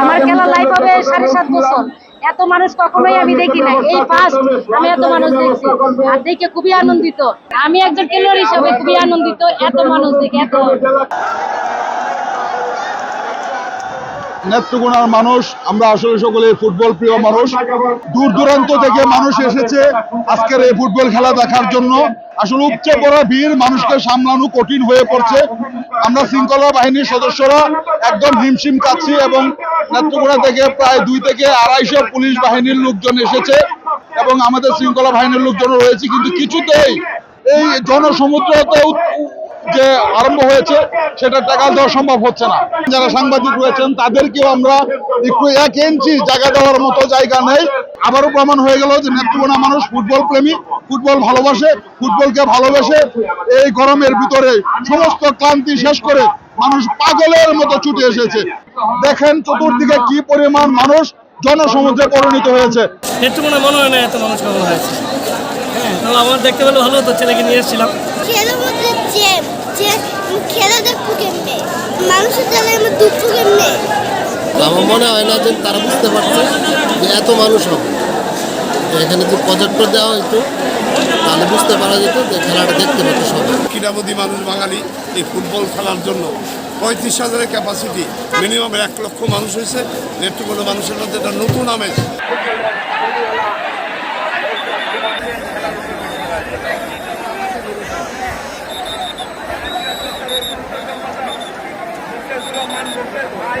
আমার খেলা লাইফ হবে সাড়ে সাত বছর। এত মানুষ কখনোই আমি দেখি না এই ফার্স্ট আমি এত মানুষ দেখছি। আর দেখে খুবই আনন্দিত। আমি একজন খেলোয়াড় হিসেবে খুবই আনন্দিত। এত মানুষ দেখে, এত। নেত্রকোনার মানুষ, আমরা আসলে সকলে ফুটবল প্রিয় মানুষ। দূর দূরান্ত থেকে মানুষ এসেছে আজকের এই ফুটবল খেলা দেখার জন্য। আসলে উপচে পড়া ভিড় মানুষকে সামলানো কঠিন হয়ে পড়ছে। আমরা শৃঙ্খলা বাহিনীর সদস্যরা একদম হিমশিম কাচ্ছি এবং নেত্রকোনা থেকে প্রায় দুই থেকে আড়াইশো পুলিশ বাহিনীর লোকজন এসেছে এবং আমাদের শৃঙ্খলা বাহিনীর লোকজন রয়েছে। কিন্তু কিছুতেই এই জনসমুদ্রতে যে আরম্ভ হয়েছে সেটা টাকা দেওয়া সম্ভব হচ্ছে না। যারা সাংবাদিক রয়েছেন তাদেরকেও আমরা একটু এক ইঞ্চি জায়গা দেওয়ার মতো জায়গা নেই। আবারও প্রমাণ হয়ে গেল যে নেত্রকোনা মানুষ ফুটবল প্রেমী ফুটবল ভালোবাসে ফুটবলকে ভালোবেসে এই গরমের ভিতরে সমস্ত ক্লান্তি শেষ করে মানুষ পাগলের মতো ছুটে এসেছে। দেখেন চতুর্দিকে কি পরিমাণ মানুষ জনসমুদ্রে পরিণত হয়েছে। নেত্রকোনা মনে হয় না এত মানুষ কখন হয়েছে। হ্যাঁ আমার দেখতে পেলে ভালো হতো ছেলেকে নিয়ে এসেছিলাম। মধ্যে যে যে খেলা দেখব কেমনে মানুষের জ্বালায় আমার দুঃখ কেমনে আমার মনে হয় না যে তারা বুঝতে পারছে যে এত মানুষ হবে। তো এখানে যদি প্রজেক্টর দেওয়া হইতো তাহলে বুঝতে পারা যেত যে খেলাটা দেখতে পারতো সবাই। ক্রীড়াবতী মানুষ বাঙালি এই ফুটবল খেলার জন্য পঁয়ত্রিশ হাজারের ক্যাপাসিটি মিনিমাম এক লক্ষ মানুষ হয়েছে। নেতৃত্ব মানুষের মধ্যে একটা নতুন আমেজ। মানবতের ভাই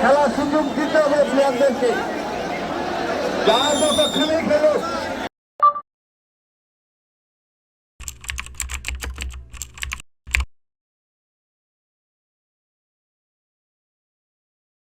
খেলার সুযোগ দিতে হবে প্লেয়ারদেরকে। যার যতক্ষণে খেলো